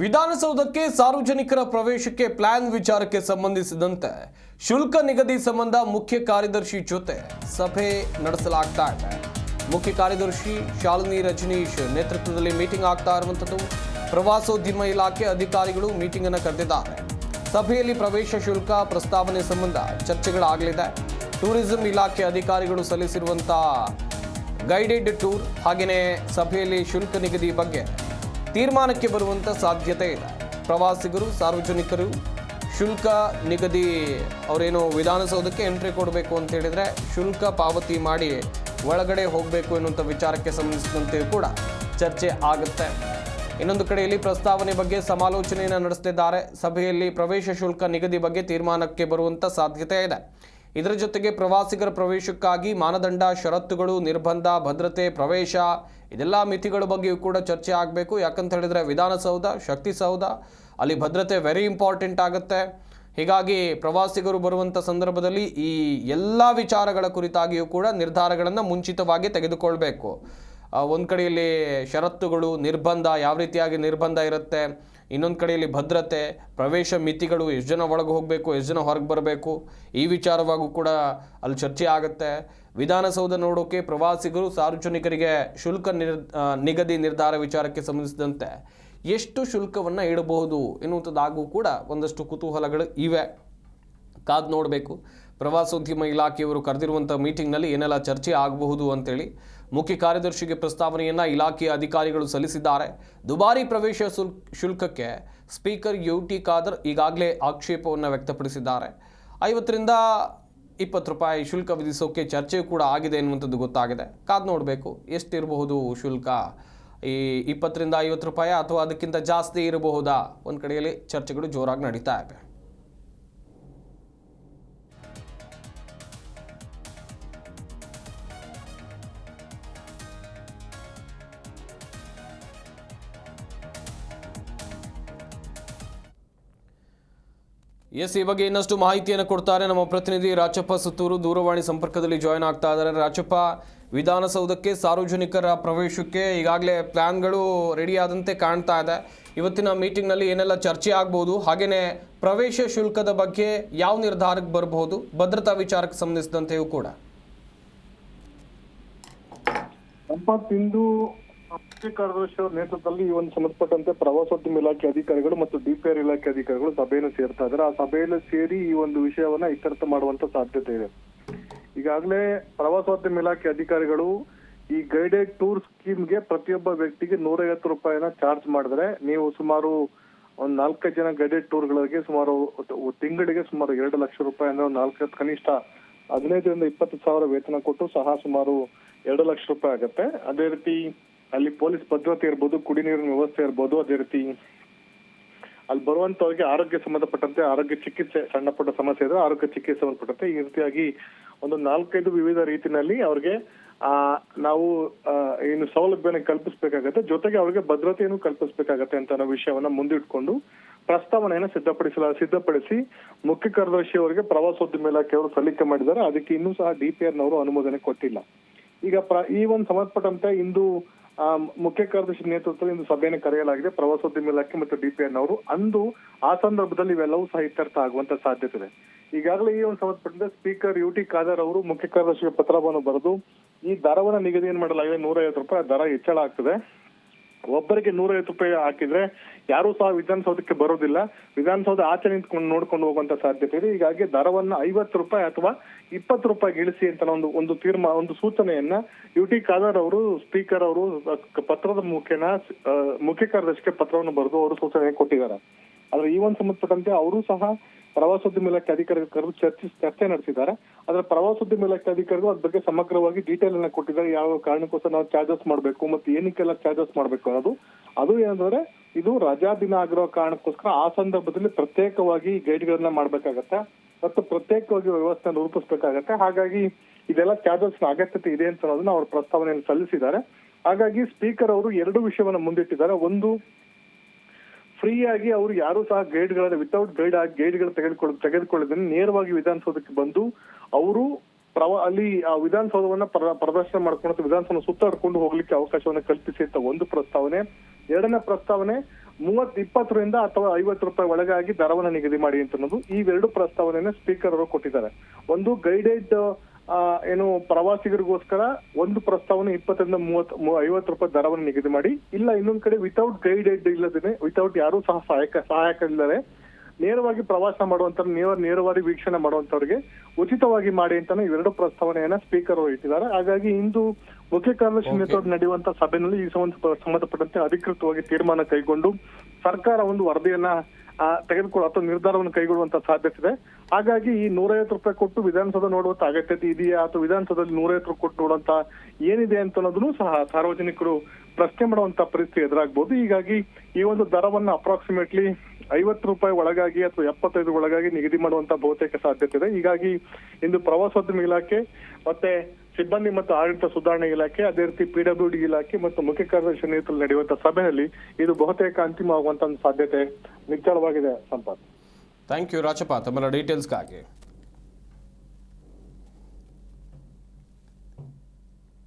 ವಿಧಾನಸೌಧಕ್ಕೆ ಸಾರ್ವಜನಿಕರ ಪ್ರವೇಶಕ್ಕೆ ಪ್ಲಾನ್ ವಿಚಾರಕ್ಕೆ ಸಂಬಂಧಿಸಿದಂತೆ ಶುಲ್ಕ ನಿಗದಿ ಸಂಬಂಧ ಮುಖ್ಯ ಕಾರ್ಯದರ್ಶಿ ಜೊತೆ ಸಭೆ ನಡೆಸಲಾಗ್ತಾ ಇದೆ. ಮುಖ್ಯ ಕಾರ್ಯದರ್ಶಿ ಶಾಲಿನಿ ರಜನೀಶ್ ನೇತೃತ್ವದಲ್ಲಿ ಮೀಟಿಂಗ್ ಆಗ್ತಾ ಇರುವಂಥದ್ದು. ಪ್ರವಾಸೋದ್ಯಮ ಇಲಾಖೆ ಅಧಿಕಾರಿಗಳು ಮೀಟಿಂಗ್ ಅನ್ನು ಕರೆದಿದ್ದಾರೆ. ಸಭೆಯಲ್ಲಿ ಪ್ರವೇಶ ಶುಲ್ಕ, ಪ್ರಸ್ತಾವನೆ ಸಂಬಂಧ ಚರ್ಚೆಗಳಾಗಲಿದೆ. ಟೂರಿಸಂ ಇಲಾಖೆ ಅಧಿಕಾರಿಗಳು ಸಲ್ಲಿಸಿರುವಂತಹ ಗೈಡೆಡ್ ಟೂರ್ ಹಾಗೆಯೇ ಸಭೆಯಲ್ಲಿ ಶುಲ್ಕ ನಿಗದಿ ಬಗ್ಗೆ ತೀರ್ಮಾನಕ್ಕೆ ಬರುವಂಥ ಸಾಧ್ಯತೆ ಇದೆ ಪ್ರವಾಸಿಗರು, ಸಾರ್ವಜನಿಕರು, ಶುಲ್ಕ ನಿಗದಿ ಅವರೇನು ವಿಧಾನಸೌಧಕ್ಕೆ ಎಂಟ್ರಿ ಕೊಡಬೇಕು ಅಂತ ಹೇಳಿದರೆ ಶುಲ್ಕ ಪಾವತಿ ಮಾಡಿ ಒಳಗಡೆ ಹೋಗಬೇಕು ಎನ್ನುವಂಥ ವಿಚಾರಕ್ಕೆ ಸಂಬಂಧಿಸಿದಂತೆಯೂ ಕೂಡ ಚರ್ಚೆ ಆಗುತ್ತೆ. ಇನ್ನೊಂದು ಕಡೆಯಲ್ಲಿ ಪ್ರಸ್ತಾವನೆ ಬಗ್ಗೆ ಸಮಾಲೋಚನೆಯನ್ನು ನಡೆಸುತ್ತಿದ್ದಾರೆ ಸಭೆಯಲ್ಲಿ ಪ್ರವೇಶ ಶುಲ್ಕ ನಿಗದಿ ಬಗ್ಗೆ ತೀರ್ಮಾನಕ್ಕೆ ಬರುವಂಥ ಸಾಧ್ಯತೆ ಇದೆ. ಇದರ ಜೊತೆಗೆ ಪ್ರವಾಸಿಗರ ಪ್ರವೇಶಕ್ಕಾಗಿ ಮಾನದಂಡ, ಷರತ್ತುಗಳು, ನಿರ್ಬಂಧ, ಭದ್ರತೆ, ಪ್ರವೇಶ, ಇದೆಲ್ಲ ಮಿತಿಗಳ ಬಗ್ಗೆಯೂ ಕೂಡ ಚರ್ಚೆ ಆಗಬೇಕು. ಯಾಕಂತ ಹೇಳಿದರೆ ವಿಧಾನಸೌಧ ಶಕ್ತಿಸೌಧ ಅಲ್ಲಿ ಭದ್ರತೆ ವೆರಿ ಇಂಪಾರ್ಟೆಂಟ್ ಆಗುತ್ತೆ. ಹೀಗಾಗಿ ಪ್ರವಾಸಿಗರು ಬರುವಂಥ ಸಂದರ್ಭದಲ್ಲಿ ಈ ಎಲ್ಲ ವಿಚಾರಗಳ ಕುರಿತಾಗಿಯೂ ಕೂಡ ನಿರ್ಧಾರಗಳನ್ನು ಮುಂಚಿತವಾಗಿ ತೆಗೆದುಕೊಳ್ಬೇಕು. ಒಂದು ಕಡೆಯಲ್ಲಿ ಷರತ್ತುಗಳು, ನಿರ್ಬಂಧ, ಯಾವ ರೀತಿಯಾಗಿ ನಿರ್ಬಂಧ ಇರುತ್ತೆ ಇನ್ನೊಂದು ಕಡೆಯಲ್ಲಿ ಭದ್ರತೆ, ಪ್ರವೇಶ ಮಿತಿಗಳು ಎಷ್ಟು ಜನ ಒಳಗೆ ಹೋಗಬೇಕು, ಎಷ್ಟು ಜನ ಹೊರಗೆ ಬರಬೇಕು, ಈ ವಿಚಾರವಾಗೂ ಕೂಡ ಅಲ್ಲಿ ಚರ್ಚೆ ಆಗುತ್ತೆ. ವಿಧಾನಸೌಧ ನೋಡೋಕೆ ಪ್ರವಾಸಿಗರು ಸಾರ್ವಜನಿಕರಿಗೆ ಶುಲ್ಕ ನಿರ್ ನಿಗದಿ ನಿರ್ಧಾರ ವಿಚಾರಕ್ಕೆ ಸಂಬಂಧಿಸಿದಂತೆ ಎಷ್ಟು ಶುಲ್ಕವನ್ನು ಇಡಬಹುದು ಎನ್ನುವಂಥದ್ದಾಗೂ ಕೂಡ ಒಂದಷ್ಟು ಕುತೂಹಲಗಳು ಇವೆ. ಕಾದು ನೋಡಬೇಕು. ಪ್ರವಾಸೋದ್ಯಮ ಇಲಾಖೆಯವರು ಕರೆದಿರುವಂಥ ಮೀಟಿಂಗ್ನಲ್ಲಿ ಏನೆಲ್ಲ ಚರ್ಚೆ ಆಗಬಹುದು ಅಂತೇಳಿ ಮುಖ್ಯ ಕಾರ್ಯದರ್ಶಿಗೆ ಪ್ರಸ್ತಾವನೆಯನ್ನು ಇಲಾಖೆಯ ಅಧಿಕಾರಿಗಳು ಸಲ್ಲಿಸಿದ್ದಾರೆ. ದುಬಾರಿ ಪ್ರವೇಶ ಶುಲ್, ಶುಲ್ಕಕ್ಕೆ ಸ್ಪೀಕರ್ ಯು ಟಿ ಖಾದರ್ ಈಗಾಗಲೇ ಆಕ್ಷೇಪವನ್ನು ವ್ಯಕ್ತಪಡಿಸಿದ್ದಾರೆ. ಐವತ್ತರಿಂದ ಇಪ್ಪತ್ತು ರೂಪಾಯಿ ಶುಲ್ಕ ವಿಧಿಸೋಕೆ ಚರ್ಚೆ ಕೂಡ ಆಗಿದೆ ಎನ್ನುವಂಥದ್ದು ಗೊತ್ತಾಗಿದೆ. ಕಾದು ನೋಡಬೇಕು, ಎಷ್ಟಿರಬಹುದು ಶುಲ್ಕ? ಈ ಇಪ್ಪತ್ತರಿಂದ ಐವತ್ತು ರೂಪಾಯಿ ಅಥವಾ ಅದಕ್ಕಿಂತ ಜಾಸ್ತಿ ಇರಬಹುದಾ? ಒಂದು ಕಡೆಯಲ್ಲಿ ಚರ್ಚೆಗಳು ಜೋರಾಗಿ ನಡೀತಾ ಇವೆ. ಎಸ್ ಈ ಬಗ್ಗೆ ಇನ್ನಷ್ಟು ಮಾಹಿತಿಯನ್ನು ಕೊಡ್ತಾರೆ ನಮ್ಮ ಪ್ರತಿನಿಧಿ ರಾಚಪ್ಪ ಸುತ್ತೂರು ದೂರವಾಣಿ ಸಂಪರ್ಕದಲ್ಲಿ ಜಾಯ್ನ್ ಆಗ್ತಾ ಇದ್ದಾರೆ. ರಾಚಪ್ಪ ವಿಧಾನಸೌಧಕ್ಕೆ ಸಾರ್ವಜನಿಕರ ಪ್ರವೇಶಕ್ಕೆ ಈಗಾಗಲೇ ಪ್ಲಾನ್ಗಳು ರೆಡಿ ಆದಂತೆ ಕಾಣ್ತಾ ಇದೆ. ಇವತ್ತಿನ ಮೀಟಿಂಗ್ನಲ್ಲಿ ಏನೆಲ್ಲ ಚರ್ಚೆ ಆಗ್ಬೋದು ಹಾಗೆಯೇ ಪ್ರವೇಶ ಶುಲ್ಕದ ಬಗ್ಗೆ ಯಾವ ನಿರ್ಧಾರಕ್ಕೆ ಬರಬಹುದು, ಭದ್ರತಾ ವಿಚಾರಕ್ಕೆ ಸಂಬಂಧಿಸಿದಂತೆಯೂ ಕೂಡ. ನೇತೃತ್ವದಲ್ಲಿ ಈ ಒಂದು ಸಂಬಂಧಪಟ್ಟಂತೆ ಪ್ರವಾಸೋದ್ಯಮ ಇಲಾಖೆ ಅಧಿಕಾರಿಗಳು ಮತ್ತು ಡಿಪಿಆರ್ ಇಲಾಖೆ ಅಧಿಕಾರಿಗಳು ಸಭೆಯನ್ನು ಸೇರ್ತಾ ಇದ್ದಾರೆ. ಆ ಸಭೆಯಲ್ಲಿ ಸೇರಿ ಈ ಒಂದು ವಿಷಯವನ್ನ ಇತ್ಯರ್ಥ ಮಾಡುವಂತ ಸಾಧ್ಯತೆ ಇದೆ. ಈಗಾಗಲೇ ಪ್ರವಾಸೋದ್ಯಮ ಇಲಾಖೆ ಅಧಿಕಾರಿಗಳು ಈ ಗೈಡೆಡ್ ಟೂರ್ ಸ್ಕೀಮ್ಗೆ ಪ್ರತಿಯೊಬ್ಬ ವ್ಯಕ್ತಿಗೆ ನೂರೈವತ್ತು ರೂಪಾಯಿನ ಚಾರ್ಜ್ ಮಾಡಿದ್ರೆ ನೀವು ಸುಮಾರು ಒಂದ್ ನಾಲ್ಕೈದು ಜನ ಗೈಡೆಡ್ ಟೂರ್ಗಳಿಗೆ ಸುಮಾರು ತಿಂಗಳಿಗೆ ಸುಮಾರು ಎರಡು ಲಕ್ಷ ರೂಪಾಯಿ ಅಂದ್ರೆ ಒಂದು ನಾಲ್ಕೈದು ಕನಿಷ್ಠ ಹದಿನೈದರಿಂದ ಇಪ್ಪತ್ತು ಸಾವಿರ ವೇತನ ಕೊಟ್ಟು ಸಹ ಸುಮಾರು ಎರಡು ಲಕ್ಷ ರೂಪಾಯಿ ಆಗುತ್ತೆ. ಅದೇ ರೀತಿ ಅಲ್ಲಿ ಪೊಲೀಸ್ ಭದ್ರತೆ ಇರ್ಬೋದು ಕುಡಿ ನೀರಿನ ವ್ಯವಸ್ಥೆ ಇರ್ಬೋದು, ಅದೇ ರೀತಿ ಅಲ್ಲಿ ಬರುವಂತವ್ರಿಗೆ ಆರೋಗ್ಯ ಸಂಬಂಧಪಟ್ಟಂತೆ ಆರೋಗ್ಯ ಚಿಕಿತ್ಸೆ ಸಣ್ಣ ಪುಟ್ಟ ಸಮಸ್ಯೆ ಇದ್ರೆ ಆರೋಗ್ಯ ಚಿಕಿತ್ಸೆ ಸಂಬಂಧಪಟ್ಟಂತೆ ಈ ರೀತಿಯಾಗಿ ಒಂದು ನಾಲ್ಕೈದು ವಿವಿಧ ರೀತಿನಲ್ಲಿ ಅವ್ರಿಗೆ, ಆ, ನಾವು ಏನು ಸೌಲಭ್ಯನ ಕಲ್ಪಿಸಬೇಕಾಗತ್ತೆ. ಜೊತೆಗೆ ಅವ್ರಿಗೆ ಭದ್ರತೆಯನ್ನು ಕಲ್ಪಿಸಬೇಕಾಗತ್ತೆ ಅಂತ ಅನ್ನೋ ವಿಷಯವನ್ನ ಮುಂದಿಟ್ಕೊಂಡು ಪ್ರಸ್ತಾವನೆಯನ್ನು ಸಿದ್ಧಪಡಿಸಲ, ಸಿದ್ಧಪಡಿಸಿ ಮುಖ್ಯ ಕಾರ್ಯದರ್ಶಿ ಅವರಿಗೆ ಪ್ರವಾಸೋದ್ಯಮ ಇಲಾಖೆಯವರು ಸಲ್ಲಿಕೆ ಮಾಡಿದ್ದಾರೆ. ಅದಕ್ಕೆ ಇನ್ನೂ ಸಹ ಡಿ ಪಿ ಆರ್ನವರು ಅನುಮೋದನೆ ಕೊಟ್ಟಿಲ್ಲ. ಈಗ ಈ ಒಂದು ಸಂಬಂಧಪಟ್ಟಂತೆ ಇಂದು ಮುಖ್ಯ ಕಾರ್ಯದರ್ಶಿ ನೇತೃತ್ವದಲ್ಲಿ ಇಂದು ಸಭೆಯನ್ನು ಕರೆಯಲಾಗಿದೆ. ಪ್ರವಾಸೋದ್ಯಮ ಇಲಾಖೆ ಮತ್ತು ಡಿಪಿಎನ್ ಅವರು. ಅಂದು ಆ ಸಂದರ್ಭದಲ್ಲಿ ಇವೆಲ್ಲವೂ ಸಹ ಇತ್ಯರ್ಥ ಆಗುವಂತ ಸಾಧ್ಯತೆ ಇದೆ. ಈಗಾಗಲೇ ಈ ಒಂದು ಸಂಬಂಧಪಟ್ಟಂತೆ ಸ್ಪೀಕರ್ ಯು ಟಿ ಖಾದರ್ ಅವರು ಮುಖ್ಯ ಕಾರ್ಯದರ್ಶಿಗೆ ಪತ್ರವನ್ನು ಬರೆದು, ಈ ದರವನ್ನು ನಿಗದಿಯನ್ನು ಮಾಡಲಾಗಿದೆ. ನೂರ ಐವತ್ತು ರೂಪಾಯಿ ದರ ಹೆಚ್ಚಳ ಆಗ್ತದೆ. ಒಬ್ಬರಿಗೆ ನೂರೈವತ್ತು ರೂಪಾಯಿ ಹಾಕಿದ್ರೆ ಯಾರು ಸಹ ವಿಧಾನಸೌಧಕ್ಕೆ ಬರೋದಿಲ್ಲ. ವಿಧಾನಸೌಧ ಆಚೆ ನಿಂತ್ಕೊಂಡು ನೋಡ್ಕೊಂಡು ಹೋಗುವಂತ ಸಾಧ್ಯತೆ ಇದೆ. ಹೀಗಾಗಿ ದರವನ್ನ ಐವತ್ತು ರೂಪಾಯಿ ಅಥವಾ ಇಪ್ಪತ್ತು ರೂಪಾಯಿಗೆ ಇಳಿಸಿ ಅಂತ ಒಂದು ಒಂದು ತೀರ್ಮಾನ ಒಂದು ಸೂಚನೆಯನ್ನ ಯು ಟಿ ಖಾದರ್ ಅವರು, ಸ್ಪೀಕರ್ ಅವರು ಪತ್ರದ ಮುಖೇನ ಮುಖ್ಯ ಕಾರ್ಯದರ್ಶಿಗೆ ಪತ್ರವನ್ನು ಬರೆದು ಅವರು ಸೂಚನೆ ಕೊಟ್ಟಿದ್ದಾರೆ. ಆದ್ರೆ ಈ ಒಂದು ಸಂಬಂಧಪಟ್ಟಂತೆ ಅವರು ಸಹ ಪ್ರವಾಸೋದ್ಯಮ ಇಲಾಖೆ ಅಧಿಕಾರಿಗಳು ಕರೆದು ಚರ್ಚೆ ಚರ್ಚೆ ನಡೆಸಿದ್ದಾರೆ. ಆದ್ರೆ ಪ್ರವಾಸೋದ್ಯಮ ಇಲಾಖೆ ಅಧಿಕಾರಿಗಳು ಅದ್ರ ಬಗ್ಗೆ ಸಮಗ್ರವಾಗಿ ಡೀಟೇಲ್ ಅನ್ನ ಕೊಟ್ಟಿದ್ದಾರೆ. ಯಾವ ಕಾರಣಕ್ಕೋಸ್ಕರ ನಾವು ಚಾರ್ಜಸ್ ಮಾಡಬೇಕು ಮತ್ತೆ ಏನಕ್ಕೆಲ್ಲ ಚಾರ್ಜಸ್ ಮಾಡಬೇಕು ಅನ್ನೋದು. ಅದು ಏನಂದ್ರೆ, ಇದು ರಜಾ ದಿನ ಆಗಿರೋ ಕಾರಣಕ್ಕೋಸ್ಕರ ಆ ಸಂದರ್ಭದಲ್ಲಿ ಪ್ರತ್ಯೇಕವಾಗಿ ಗೈಡ್ ಮಾಡಬೇಕಾಗತ್ತೆ ಮಾಡ್ಬೇಕಾಗತ್ತೆ ಮತ್ತು ಪ್ರತ್ಯೇಕವಾಗಿ ವ್ಯವಸ್ಥೆ ರೂಪಿಸ್ಬೇಕಾಗತ್ತೆ. ಹಾಗಾಗಿ ಇದೆಲ್ಲ ಚಾರ್ಜಸ್ ಅಗತ್ಯತೆ ಇದೆ ಅಂತ ಅನ್ನೋದನ್ನ ಅವ್ರ ಪ್ರಸ್ತಾವನೆಯನ್ನು ಸಲ್ಲಿಸಿದ್ದಾರೆ. ಹಾಗಾಗಿ ಸ್ಪೀಕರ್ ಅವರು ಎರಡು ವಿಷಯವನ್ನ ಮುಂದಿಟ್ಟಿದ್ದಾರೆ. ಒಂದು ಫ್ರೀ ಆಗಿ ಅವರು ಯಾರು ಸಹ ಗೈಡ್ಗಳ ವಿತೌಟ್ ಗೈಡ್ ಆಗಿ ಗೈಡ್ಗಳು ತೆಗೆದುಕೊಳ್ಳ, ತೆಗೆದುಕೊಳ್ಳೋದನ್ನ ನೇರವಾಗಿ ವಿಧಾನಸೌಧಕ್ಕೆ ಬಂದು ಅವರು ಪ್ರವ, ಅಲ್ಲಿ ಆ ವಿಧಾನಸೌಧವನ್ನ ಪ್ರ- ಪ್ರದರ್ಶನ ಮಾಡ್ಕೊಂಡು ವಿಧಾನಸೌಧ ಸುತ್ತಾಡ್ಕೊಂಡು ಹೋಗ್ಲಿಕ್ಕೆ ಅವಕಾಶವನ್ನ ಕಲ್ಪಿಸಿ ಅಂತ ಒಂದು ಪ್ರಸ್ತಾವನೆ. ಎರಡನೇ ಪ್ರಸ್ತಾವನೆ ಮೂವತ್ ಇಪ್ಪತ್ತರಿಂದ ಅಥವಾ ಐವತ್ತು ರೂಪಾಯಿ ಒಳಗಾಗಿ ದರವನ್ನು ನಿಗದಿ ಮಾಡಿ ಅಂತ ಅನ್ನೋದು ಈ ಎರಡು ಪ್ರಸ್ತಾವನೆಯನ್ನ ಸ್ಪೀಕರ್ ಅವರು ಕೊಟ್ಟಿದ್ದಾರೆ. ಒಂದು ಗೈಡೆಡ್ ಏನು ಪ್ರವಾಸಿಗರಿಗೋಸ್ಕರ ಒಂದು ಪ್ರಸ್ತಾವನೆ ಇಪ್ಪತ್ತರಿಂದ ಮೂವತ್ ಐವತ್ತು ರೂಪಾಯಿ ದರವನ್ನು ನಿಗದಿ ಮಾಡಿ ಇಲ್ಲ ಇನ್ನೊಂದ್ ಕಡೆ ವಿತೌಟ್ ಗೈಡೆಡ್ ಇಲ್ಲದೇನೆ ವಿತೌಟ್ ಯಾರು ಸಹ ಸಹಾಯಕ ಸಹಾಯಕ ಇಲ್ಲದೆ ನೇರವಾಗಿ ಪ್ರವಾಸ ಮಾಡುವಂತ ನೇರ ನೇರವಾಗಿ ವೀಕ್ಷಣೆ ಮಾಡುವಂತವ್ರಿಗೆ ಉಚಿತವಾಗಿ ಮಾಡಿ ಅಂತಾನೆ ಇವೆರಡು ಪ್ರಸ್ತಾವನೆಯನ್ನ ಸ್ಪೀಕರ್ ಅವರು ಇಟ್ಟಿದ್ದಾರೆ. ಹಾಗಾಗಿ ಇಂದು ಮುಖ್ಯ ಕಾರ್ಯದರ್ಶಿ ನೇತೃತ್ವ ನಡೆಯುವಂತ ಸಭೆಯಲ್ಲಿ ಈ ಸಂಬಂಧ ಸಂಬಂಧಪಟ್ಟಂತೆ ಅಧಿಕೃತವಾಗಿ ತೀರ್ಮಾನ ಕೈಗೊಂಡು ಸರ್ಕಾರ ಒಂದು ವರದಿಯನ್ನ ತೆಗೆದುಕೊಳ್ಳುವ ಅಥವಾ ನಿರ್ಧಾರವನ್ನು ಕೈಗೊಳ್ಳುವಂತ ಸಾಧ್ಯತೆ ಇದೆ. ಹಾಗಾಗಿ ಈ ನೂರೈವತ್ತು ರೂಪಾಯಿ ಕೊಟ್ಟು ವಿಧಾನಸೌಧ ನೋಡುವಂತ ಅಗತ್ಯತೆ ಇದೆಯಾ? ಅಥವಾ ವಿಧಾನಸೌಧದಲ್ಲಿ ನೂರೈವತ್ತು ರೂಪಾಯಿ ಕೊಟ್ಟು ನೋಡುವಂತ ಏನಿದೆ ಅಂತ ಅನ್ನೋದನ್ನು ಸಹ ಸಾರ್ವಜನಿಕರು ಪ್ರಶ್ನೆ ಮಾಡುವಂತ ಪರಿಸ್ಥಿತಿ ಎದುರಾಗಬಹುದು ಹೀಗಾಗಿ ಈ ಒಂದು ದರವನ್ನ ಅಪ್ರಾಕ್ಸಿಮೇಟ್ಲಿ ಐವತ್ತು ರೂಪಾಯಿ ಒಳಗಾಗಿ ಅಥವಾ ಎಪ್ಪತ್ತೈದು ಒಳಗಾಗಿ ನಿಗದಿ ಮಾಡುವಂತ ಬಹುತೇಕ ಸಾಧ್ಯತೆ ಇದೆ. ಹೀಗಾಗಿ ಇಂದು ಪ್ರವಾಸೋದ್ಯಮ ಇಲಾಖೆ ಮತ್ತೆ ಸಿಬ್ಬಂದಿ ಮತ್ತು ಆಡಳಿತ ಸುಧಾರಣೆ ಇಲಾಖೆ, ಅದೇ ರೀತಿ ಪಿಡಬ್ಲ್ಯೂ ಡಿ ಇಲಾಖೆ ಮತ್ತು ಮುಖ್ಯ ಕಾರ್ಯದರ್ಶಿ ನೇತೃತ್ವದಲ್ಲಿ ನಡೆಯುವಂತಹ ಸಭೆಯಲ್ಲಿ ಇದು ಬಹುತೇಕ ಅಂತಿಮವಾಗುವಂತ ಸಾಧ್ಯತೆ ನಿಚ್ಚಳವಾಗಿದೆ, ಸಂಪತ್. ಥ್ಯಾಂಕ್ ಯು ರಾಜಪ್ಪ ತಮ್ಮ ಡೀಟೇಲ್ಸ್ಗಾಗಿ